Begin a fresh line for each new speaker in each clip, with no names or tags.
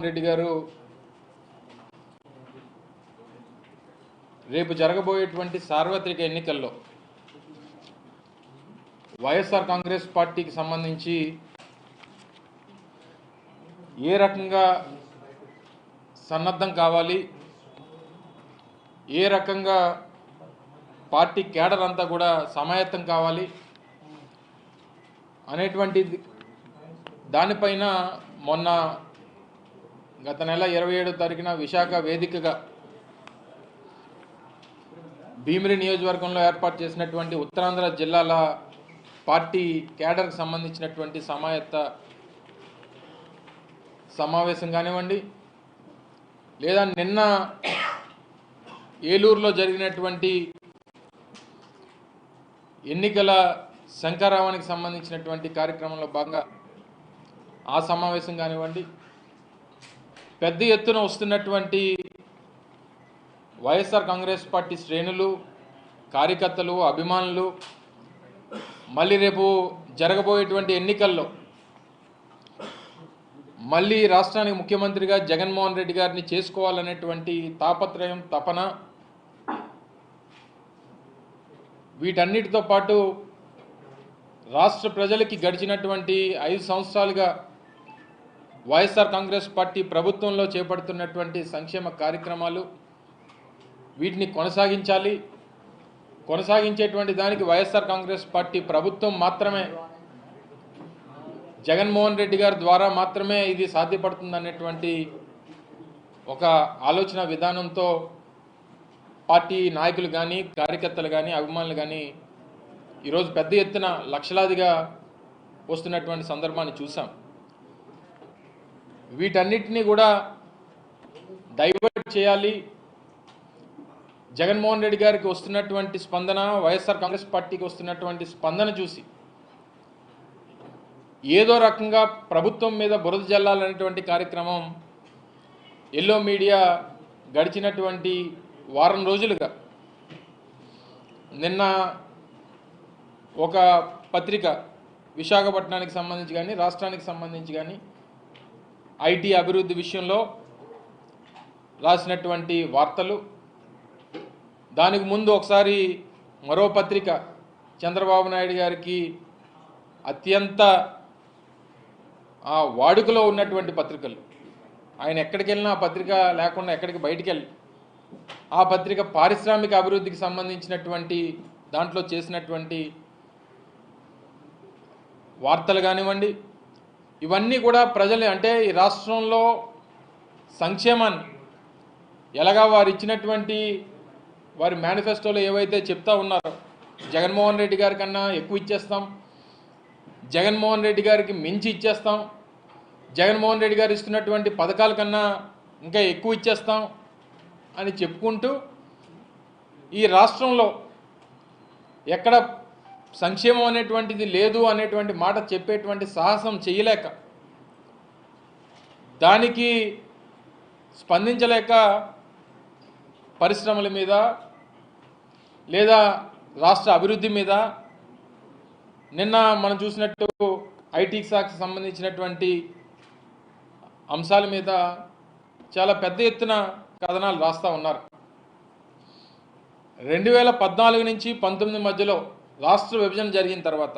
రెడ్డి గారు రేపు జరగబోయేటువంటి సార్వత్రిక ఎన్నికల్లో వైఎస్ఆర్ కాంగ్రెస్ పార్టీకి సంబంధించి ఏ రకంగా సన్నద్ధం కావాలి ఏ రకంగా పార్టీ కేడర్ అంతా కూడా సమాయత్తం కావాలి అనేటువంటి దానిపైన మొన్న గత నెల ఇరవై ఏడో తారీఖున విశాఖ వేదికగా భీమిరి నియోజకవర్గంలో ఏర్పాటు చేసినటువంటి ఉత్తరాంధ్ర జిల్లాల పార్టీ కేడర్కి సంబంధించినటువంటి సమాయత్త సమావేశం కానివ్వండి లేదా నిన్న ఏలూరులో జరిగినటువంటి ఎన్నికల శంకరావానికి సంబంధించినటువంటి కార్యక్రమంలో భాగంగా ఆ సమావేశం కానివ్వండి పెద్ద ఎత్తున వస్తున్నటువంటి వైఎస్ఆర్ కాంగ్రెస్ పార్టీ శ్రేణులు కార్యకర్తలు అభిమానులు మళ్ళీ రేపు జరగబోయేటువంటి ఎన్నికల్లో మళ్ళీ రాష్ట్రానికి ముఖ్యమంత్రిగా జగన్మోహన్ రెడ్డి గారిని చేసుకోవాలనేటువంటి తాపత్రయం తపన వీటన్నిటితో పాటు రాష్ట్ర ప్రజలకి గడిచినటువంటి ఐదు సంవత్సరాలుగా వైఎస్ఆర్ కాంగ్రెస్ పార్టీ ప్రభుత్వంలో చేపడుతున్నటువంటి సంక్షేమ కార్యక్రమాలు వీటిని కొనసాగించాలి. కొనసాగించేటువంటి దానికి వైఎస్ఆర్ కాంగ్రెస్ పార్టీ ప్రభుత్వం మాత్రమే జగన్మోహన్ రెడ్డి గారి ద్వారా మాత్రమే ఇది సాధ్యపడుతుందనేటువంటి ఒక ఆలోచన విధానంతో పార్టీ నాయకులు కానీ కార్యకర్తలు కానీ అభిమానులు కానీ ఈరోజు పెద్ద ఎత్తున లక్షలాదిగా వస్తున్నటువంటి సందర్భాన్ని చూసాం వీటన్నిటినీ కూడా డైవర్ట్ చేయాలి. జగన్మోహన్ రెడ్డి గారికి వస్తున్నటువంటి స్పందన వైఎస్ఆర్ కాంగ్రెస్ పార్టీకి వస్తున్నటువంటి స్పందన చూసి ఏదో రకంగా ప్రభుత్వం మీద బురద జల్లాలనేటువంటి కార్యక్రమం ఎల్లో మీడియా గడిచినటువంటి వారం రోజులుగా. నిన్న ఒక పత్రిక విశాఖపట్నానికి సంబంధించి కానీ రాష్ట్రానికి సంబంధించి కానీ ఐటీ అభివృద్ధి విషయంలో రాసినటువంటి వార్తలు. దానికి ముందు ఒకసారి మరో పత్రిక చంద్రబాబు నాయుడు గారికి అత్యంత ఆ వాడుకలో ఉన్నటువంటి పత్రికలు. ఆయన ఎక్కడికి వెళ్ళినా ఆ పత్రిక లేకుండా ఎక్కడికి బయటికి వెళ్ళి ఆ పత్రిక పారిశ్రామిక అభివృద్ధికి సంబంధించినటువంటి దాంట్లో చేసినటువంటి వార్తలు కానివ్వండి ఇవన్నీ కూడా ప్రజలు అంటే ఈ రాష్ట్రంలో సంక్షేమాన్ని ఎలాగా వారు ఇచ్చినటువంటి వారి మేనిఫెస్టోలో ఏవైతే చెప్తా ఉన్నారో జగన్మోహన్ రెడ్డి గారి కన్నా ఎక్కువ ఇచ్చేస్తాం జగన్మోహన్ రెడ్డి గారికి మించి ఇచ్చేస్తాం జగన్మోహన్ రెడ్డి గారు ఇస్తున్నటువంటి పథకాల కన్నా ఇంకా ఎక్కువ ఇచ్చేస్తాం అని చెప్పుకుంటూ ఈ రాష్ట్రంలో ఎక్కడ సంక్షేమం అనేటువంటిది లేదు అనేటువంటి మాట చెప్పేటువంటి సాహసం చేయలేక దానికి స్పందించలేక పరిశ్రమల మీద లేదా రాష్ట్ర అభివృద్ధి మీద నిన్న మనం చూసినట్టు ఐటీ శాఖకు సంబంధించినటువంటి అంశాల మీద చాలా పెద్ద ఎత్తున కథనాలు రాస్తూ ఉన్నారు. రెండు వేల పద్నాలుగు నుంచి పంతొమ్మిది మధ్యలో రాష్ట్ర విభజన జరిగిన తర్వాత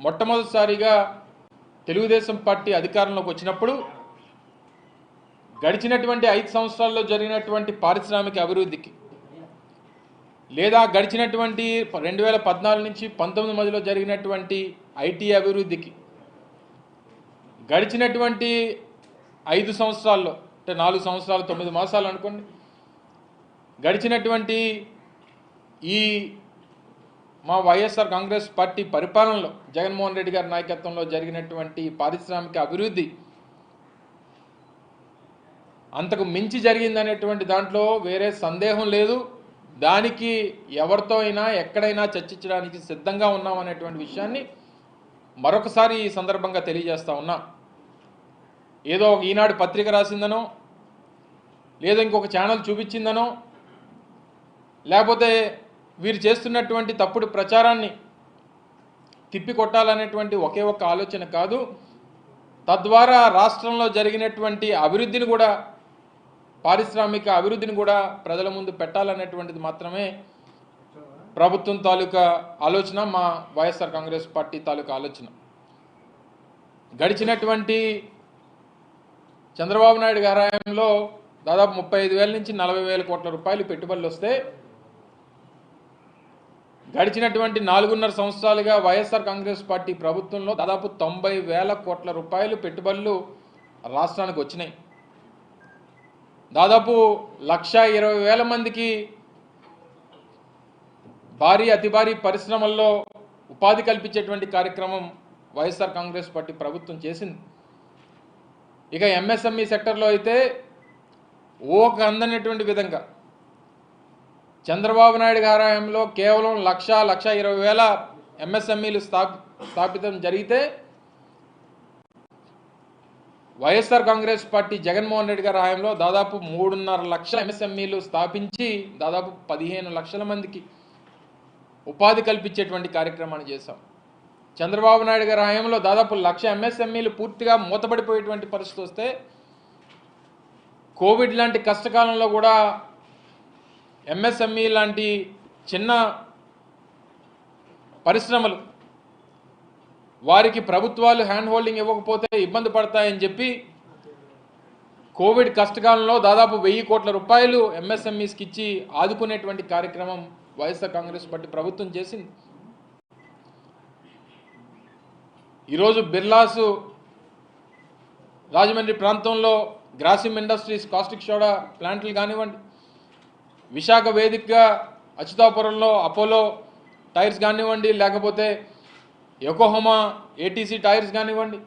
మొట్టమొదటిసారిగా తెలుగుదేశం పార్టీ అధికారంలోకి వచ్చినప్పుడు గడిచినటువంటి ఐదు సంవత్సరాల్లో జరిగినటువంటి పారిశ్రామిక అభివృద్ధికి లేదా గడిచినటువంటి రెండు వేల పద్నాలుగు నుంచి పంతొమ్మిది మధ్యలో జరిగినటువంటి ఐటీ అభివృద్ధికి గడిచినటువంటి ఐదు సంవత్సరాల్లో అంటే నాలుగు సంవత్సరాలు తొమ్మిది మాసాలు అనుకోండి గడిచినటువంటి ఈ మా వైఎస్ఆర్ కాంగ్రెస్ పార్టీ పరిపాలనలో జగన్మోహన్ రెడ్డి గారి నాయకత్వంలో జరిగినటువంటి పారిశ్రామిక అభివృద్ధి అంతకు మించి జరిగిందనేటువంటి దాంట్లో వేరే సందేహం లేదు. దానికి ఎవరితో అయినా ఎక్కడైనా చర్చించడానికి సిద్ధంగా ఉన్నాం అనేటువంటి విషయాన్ని మరొకసారి ఈ సందర్భంగా తెలియజేస్తా ఉన్నా. ఏదో ఒక ఈనాడు పత్రిక రాసిందనో లేదా ఇంకొక ఛానల్ చూపించిందనో లేకపోతే వీరు చేస్తున్నటువంటి తప్పుడు ప్రచారాన్ని తిప్పికొట్టాలనేటువంటి ఒకే ఒక్క ఆలోచన కాదు. తద్వారా రాష్ట్రంలో జరిగినటువంటి అభివృద్ధిని కూడా పారిశ్రామిక అభివృద్ధిని కూడా ప్రజల ముందు పెట్టాలనేటువంటిది మాత్రమే ప్రభుత్వం తాలూకా ఆలోచన మా వైఎస్ఆర్ కాంగ్రెస్ పార్టీ తాలూకా ఆలోచన. గడిచినటువంటి చంద్రబాబు నాయుడు గారాయంలో దాదాపు ముప్పై ఐదు వేల నుంచి నలభై వేల కోట్ల రూపాయలు పెట్టుబడులు వస్తే గడిచినటువంటి నాలుగున్నర సంవత్సరాలుగా వైఎస్ఆర్ కాంగ్రెస్ పార్టీ ప్రభుత్వంలో దాదాపు తొంభై వేల కోట్ల రూపాయలు పెట్టుబడులు రాష్ట్రానికి వచ్చినాయి. దాదాపు లక్ష ఇరవై వేల మందికి భారీ అతి భారీ పరిశ్రమల్లో ఉపాధి కల్పించేటువంటి కార్యక్రమం వైఎస్ఆర్ కాంగ్రెస్ పార్టీ ప్రభుత్వం చేసింది. ఇక ఎంఎస్ఎంఈ సెక్టర్లో అయితే ఓక అందనటువంటి విధంగా చంద్రబాబు నాయుడు గారి హయాంలో కేవలం లక్ష లక్ష ఇరవై వేల ఎంఎస్ఎంఈలు స్థాపి స్థాపితం జరిగితే వైఎస్ఆర్ కాంగ్రెస్ పార్టీ జగన్మోహన్ రెడ్డి గారి హయాంలో దాదాపు మూడున్నర లక్షల ఎంఎస్ఎంఈలు స్థాపించి దాదాపు పదిహేను లక్షల మందికి ఉపాధి కల్పించేటువంటి కార్యక్రమాన్ని చేశాం. చంద్రబాబు నాయుడు గారి హయాంలో దాదాపు లక్ష ఎంఎస్ఎంఈలు పూర్తిగా మూతపడిపోయేటువంటి పరిస్థితి వస్తే కోవిడ్ లాంటి కష్టకాలంలో కూడా ఎంఎస్ఎంఈ లాంటి చిన్న పరిశ్రమలు వారికి ప్రభుత్వాలు హ్యాండ్ హోల్డింగ్ ఇవ్వకపోతే ఇబ్బంది పడతాయని చెప్పి కోవిడ్ కష్టకాలంలో దాదాపు వెయ్యి కోట్ల రూపాయలు ఎంఎస్ఎంఈస్కి ఇచ్చి ఆదుకునేటువంటి కార్యక్రమం వైఎస్ఆర్ కాంగ్రెస్ పార్టీ ప్రభుత్వం చేసింది. ఈరోజు బిర్లాసు రాజమండ్రి ప్రాంతంలో గ్రాసిమ్ ఇండస్ట్రీస్ కాస్టిక్ సోడా ప్లాంట్లు కానివ్వండి విశాఖ వేదికగా అచ్యుతాపురంలో అపోలో టైర్స్ కానివ్వండి లేకపోతే యొకోహోమా ఏటీసీ టైర్స్ కానివ్వండి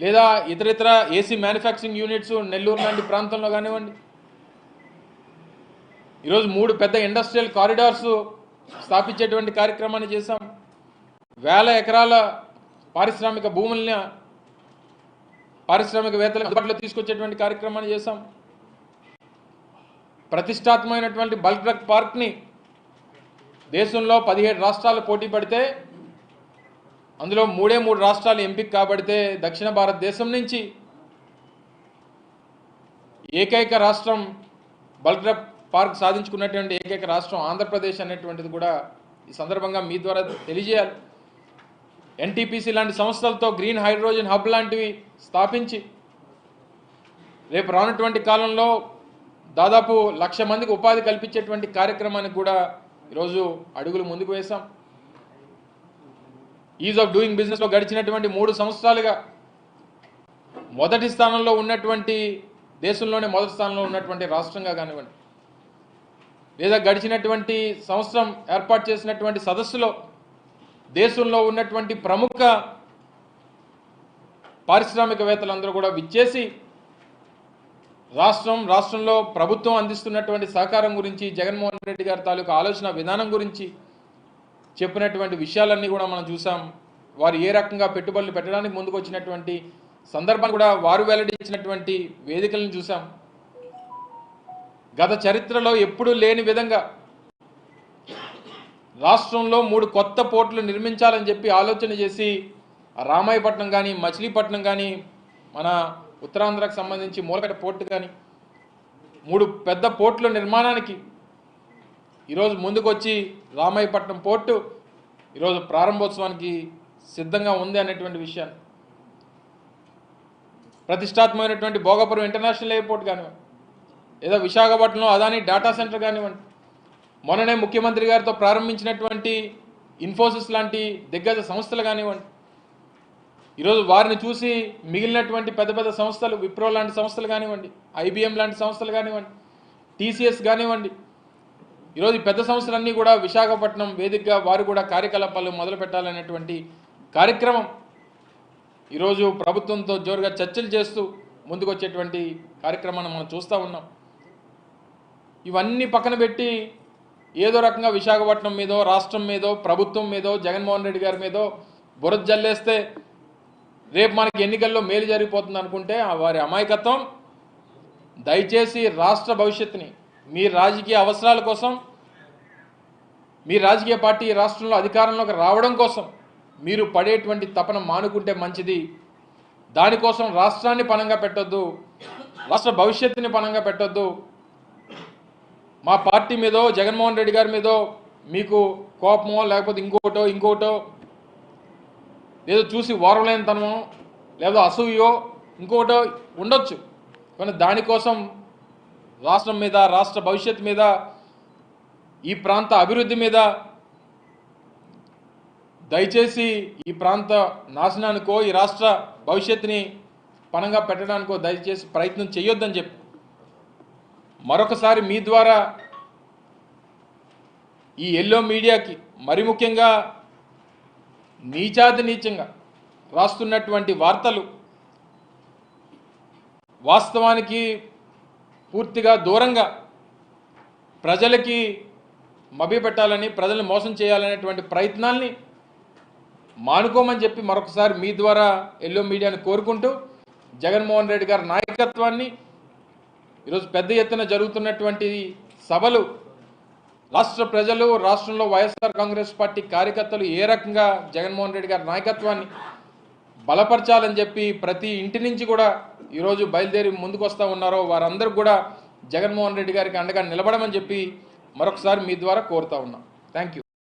లేదా ఇతర ఇతర ఏసీ మ్యానుఫ్యాక్చరింగ్ యూనిట్స్ నెల్లూరు లాంటి ప్రాంతంలో కానివ్వండి. ఈరోజు మూడు పెద్ద ఇండస్ట్రియల్ కారిడార్స్ స్థాపించేటువంటి కార్యక్రమాన్ని చేశాం. వేల ఎకరాల పారిశ్రామిక భూముల్ని పారిశ్రామికవేత్తలకు అందుబాటులో తీసుకొచ్చేటువంటి కార్యక్రమాన్ని చేశాం. ప్రతిష్టాత్మకమైనటువంటి బల్క్ డ్రగ్ పార్క్ని దేశంలో పదిహేడు రాష్ట్రాలు పోటీ పడితే అందులో మూడే మూడు రాష్ట్రాలు ఎంపిక కాబడితే దక్షిణ భారతదేశం నుంచి ఏకైక రాష్ట్రం బల్క్ డ్రగ్ పార్క్ సాధించుకున్నటువంటి ఏకైక రాష్ట్రం ఆంధ్రప్రదేశ్ అనేటువంటిది కూడా ఈ సందర్భంగా మీ ద్వారా తెలియజేయాలి. ఎన్టీపీసీ లాంటి సంస్థలతో గ్రీన్ హైడ్రోజన్ హబ్ లాంటివి స్థాపించి రేపు రానటువంటి కాలంలో దాదాపు లక్ష మందికి ఉపాధి కల్పించేటువంటి కార్యక్రమానికి కూడా ఈరోజు అడుగులు ముందుకు వేశాం. ఈజ్ ఆఫ్ డూయింగ్ బిజినెస్లో గడిచినటువంటి మూడు సంవత్సరాలుగా మొదటి స్థానంలో ఉన్నటువంటి దేశంలోనే మొదటి స్థానంలో ఉన్నటువంటి రాష్ట్రంగా కానివ్వండి లేదా గడిచినటువంటి సంవత్సరం ఏర్పాటు చేసినటువంటి సదస్సులో దేశంలో ఉన్నటువంటి ప్రముఖ పారిశ్రామికవేత్తలందరూ కూడా విచ్చేసి రాష్ట్రం రాష్ట్రంలో ప్రభుత్వం అందిస్తున్నటువంటి సహకారం గురించి జగన్మోహన్ రెడ్డి గారి తాలూకు ఆలోచన విధానం గురించి చెప్పినటువంటి విషయాలన్నీ కూడా మనం చూసాం. వారు ఏ రకంగా పెట్టుబడులు పెట్టడానికి ముందుకు వచ్చినటువంటి సందర్భాన్ని కూడా వారు వెల్లడించినటువంటి వేదికలను చూసాం. గత చరిత్రలో ఎప్పుడూ లేని విధంగా రాష్ట్రంలో మూడు కొత్త పోర్టులు నిర్మించాలని చెప్పి ఆలోచన చేసి రామాయపట్నం కానీ మచిలీపట్నం కానీ మన ఉత్తరాంధ్రకు సంబంధించి మూలకట పోర్టు కానీ మూడు పెద్ద పోర్టుల నిర్మాణానికి ఈరోజు ముందుకొచ్చి రామాయపట్నం పోర్టు ఈరోజు ప్రారంభోత్సవానికి సిద్ధంగా ఉంది అనేటువంటి విషయాన్ని. ప్రతిష్టాత్మకమైనటువంటి భోగపురం ఇంటర్నేషనల్ ఎయిర్పోర్ట్ కానివ్వండి లేదా విశాఖపట్నంలో అదాని డేటా సెంటర్ కానివ్వండి మొన్ననే ముఖ్యమంత్రి గారితో ప్రారంభించినటువంటి ఇన్ఫోసిస్ లాంటి దిగ్గజ సంస్థలు కానివ్వండి ఈరోజు వారిని చూసి మిగిలినటువంటి పెద్ద పెద్ద సంస్థలు విప్రో లాంటి సంస్థలు కానివ్వండి ఐబిఎం లాంటి సంస్థలు కానివ్వండి టీసీఎస్ కానివ్వండి ఈరోజు పెద్ద సంస్థలన్నీ కూడా విశాఖపట్నం వేదికగా వారు కూడా కార్యకలాపాలు మొదలు పెట్టాలనేటువంటి కార్యక్రమం ఈరోజు ప్రభుత్వంతో జోరుగా చర్చలు చేస్తూ ముందుకొచ్చేటువంటి కార్యక్రమాన్ని మనం చూస్తూ ఉన్నాం. ఇవన్నీ పక్కన పెట్టి ఏదో రకంగా విశాఖపట్నం మీదో రాష్ట్రం మీదో ప్రభుత్వం మీదో జగన్మోహన్ రెడ్డి గారి మీదో బురద జల్లేస్తే రేపు మనకి ఎన్నికల్లో మేలు జరిగిపోతుంది అనుకుంటే ఆ వారి అమాయకత్వం దయచేసి రాష్ట్ర భవిష్యత్తుని మీ రాజకీయ అవసరాల కోసం మీ రాజకీయ పార్టీ రాష్ట్రంలో అధికారంలోకి రావడం కోసం మీరు పడేటువంటి తపన మానుకుంటే మంచిది. దానికోసం రాష్ట్రాన్ని పణంగా పెట్టొద్దు రాష్ట్ర భవిష్యత్తుని పణంగా పెట్టొద్దు. మా పార్టీ మీదో జగన్మోహన్ రెడ్డి గారి మీదో మీకు కోపమో లేకపోతే ఇంకోటో ఇంకోటో లేదో చూసి ఓరలేనితనమో లేదో అసూయో ఇంకొకటో ఉండొచ్చు. కానీ దానికోసం రాష్ట్రం మీద రాష్ట్ర భవిష్యత్తు మీద ఈ ప్రాంత అభివృద్ధి మీద దయచేసి ఈ ప్రాంత నాశనానికో ఈ రాష్ట్ర భవిష్యత్తుని పణంగా పెట్టడానికో దయచేసి ప్రయత్నం చేయొద్దని చెప్పి. మరొకసారి మీ ద్వారా ఈ ఎల్లో మీడియాకి మరి ముఖ్యంగా నీచాతి నీచంగా రాస్తున్నటువంటి వార్తలు వాస్తవానికి పూర్తిగా దూరంగా ప్రజలకి మభ్యపెట్టాలని ప్రజల్ని మోసం చేయాలనేటువంటి ప్రయత్నాల్ని మానుకోమని చెప్పి మరొకసారి మీ ద్వారా ఎల్లో మీడియాను కోరుకుంటూ జగన్మోహన్ రెడ్డి గారి నాయకత్వాన్ని ఈరోజు పెద్ద ఎత్తున జరుగుతున్నటువంటి సభలు రాష్ట్ర ప్రజలు రాష్ట్రంలో వైఎస్ఆర్ కాంగ్రెస్ పార్టీ కార్యకర్తలు ఏ రకంగా జగన్మోహన్ రెడ్డి గారి నాయకత్వాన్ని బలపరచాలని చెప్పి ప్రతి ఇంటి నుంచి కూడా ఈరోజు బయలుదేరి ముందుకు వస్తూ ఉన్నారో వారందరూ కూడా జగన్మోహన్ రెడ్డి గారికి అండగా నిలబడమని చెప్పి మరొకసారి మీ ద్వారా కోరుతా ఉన్నాం. Thank you